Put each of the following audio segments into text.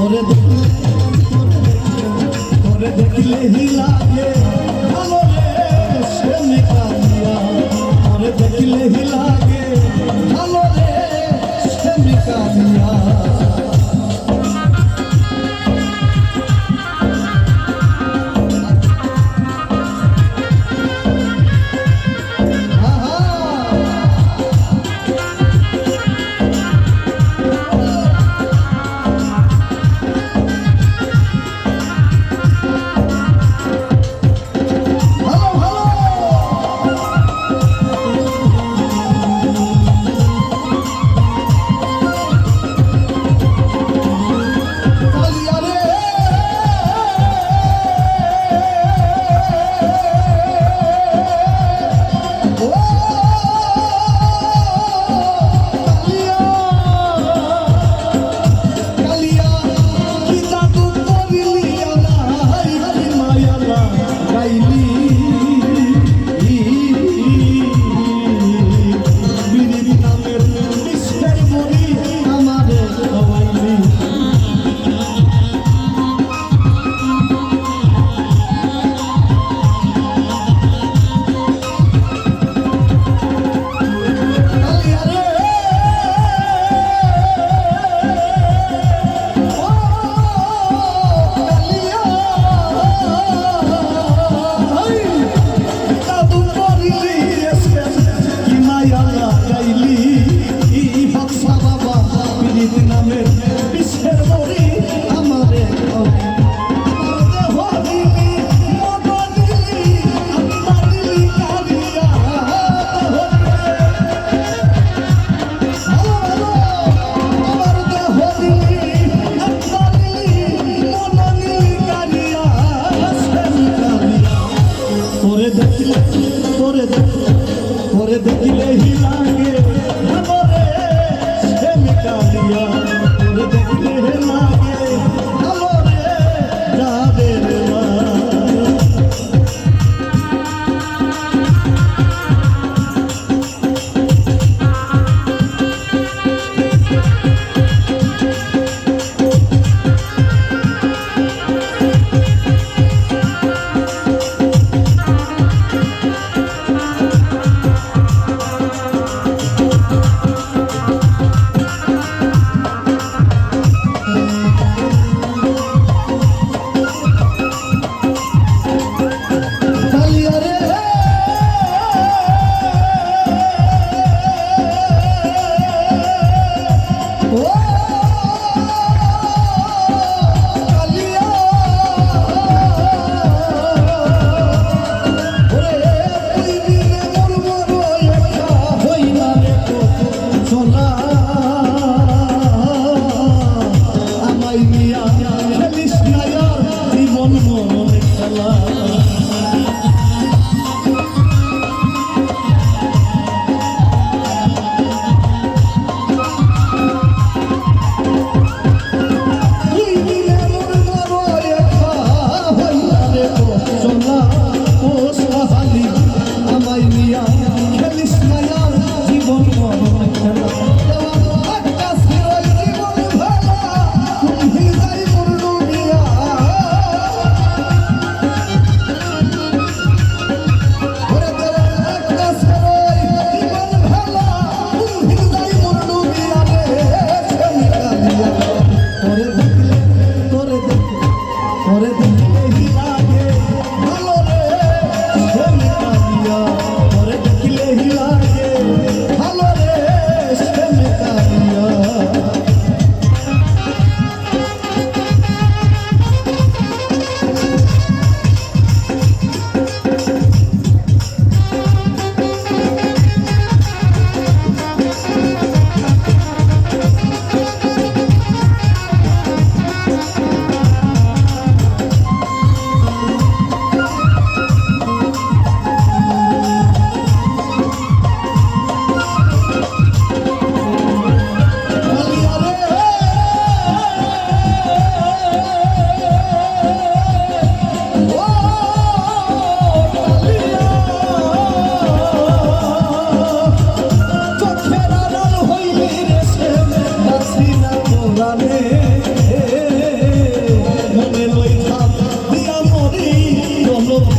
তোরে দেখলে তোরে দেখলে হি লাগে। ভালো রে, সে নিকা দিয়া। তোরে দেখলে হি লাগে। ভালো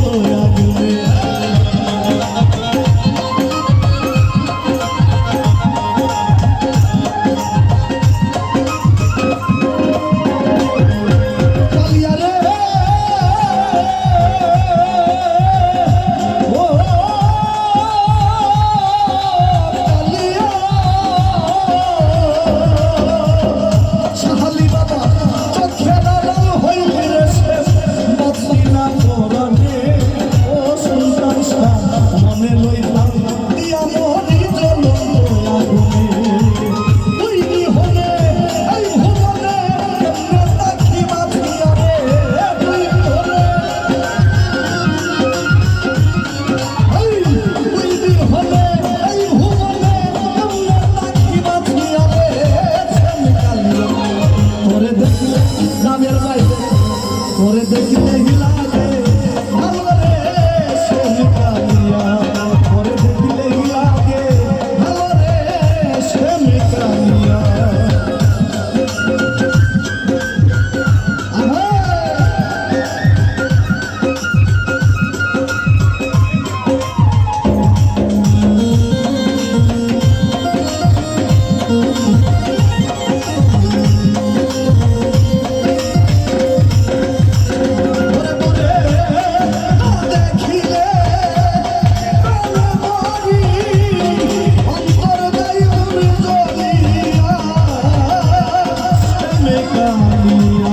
Oh yeah. ওরে দেখিলে কালিয়া